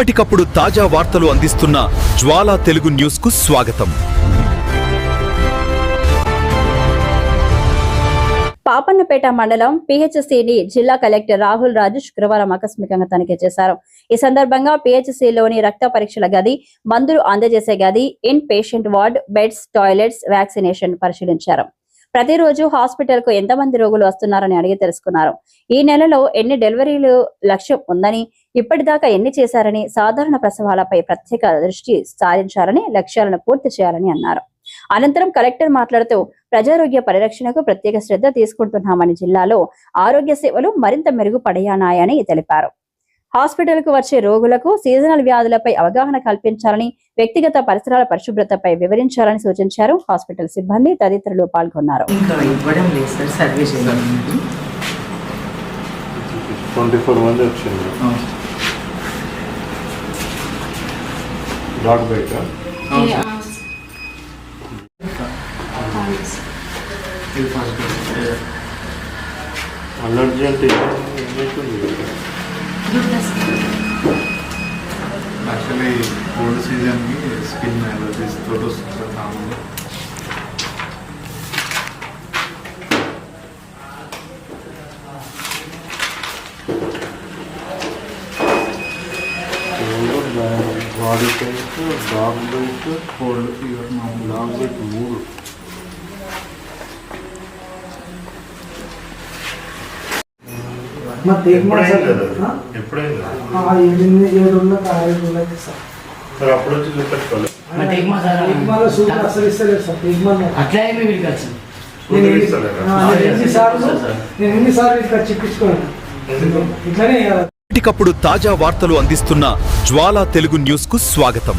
ఎప్పటికప్పుడు తాజా వార్తలు అందిస్తున్న జ్వాలా తెలుగు న్యూస్కు స్వాగతం. పాపన్నపేట మండలం పిహెచ్సిని జిల్లా కలెక్టర్ రాహుల్ రాజు శుక్రవారం ఆకస్మికంగా తనిఖీ చేశారు. ఈ సందర్భంగా పిహెచ్సిలోని రక్త పరీక్షల గది మందులు అందజేసే గది in patient ward beds toilets vaccination పరిశీలించారు. ప్రతిరోజు హాస్పిటల్కు ఎంతమంది రోగులు వస్తున్నారని అడిగి తెలుసుకున్నారు. ఈ నెలలో ఎన్ని డెలివరీలు లక్ష్యం ఉందని ఇప్పటిదాకా ఎన్ని చేశారని సాధారణ ప్రసవాలపై ప్రత్యేక దృష్టి సారించాలని లక్ష్యాలను పూర్తి చేయాలని అన్నారు. అనంతరం కలెక్టర్ మాట్లాడుతూ ప్రజారోగ్య పరిరక్షణకు ప్రత్యేక శ్రద్ధ తీసుకుంటున్నామని జిల్లాలో ఆరోగ్య సేవలు మరింత మెరుగుపడయానాయని తెలిపారు. హాస్పిటల్కు వచ్చే రోగులకు సీజనల్ వ్యాధులపై అవగాహన కల్పించాలని వ్యక్తిగత పరిసరాల పరిశుభ్రతపై వివరించాలని సూచించారు హాస్పిటల్ సిబ్బంది తదితరులు పాల్గొన్నారు. అలర్జీ అంటే ఏమైతుంది యాక్చువల్లీ కోల్డ్ సీజన్కి స్కిన్ అలర్జీస్ తోటి వస్తుంది సార్ మామూలు body pains dog bike cold fever మామూలు డాగ్ బైక్ మూడు ఇప్పటికప్పుడు తాజా వార్తలు అందిస్తున్న జ్వాలా తెలుగు న్యూస్కు స్వాగతం.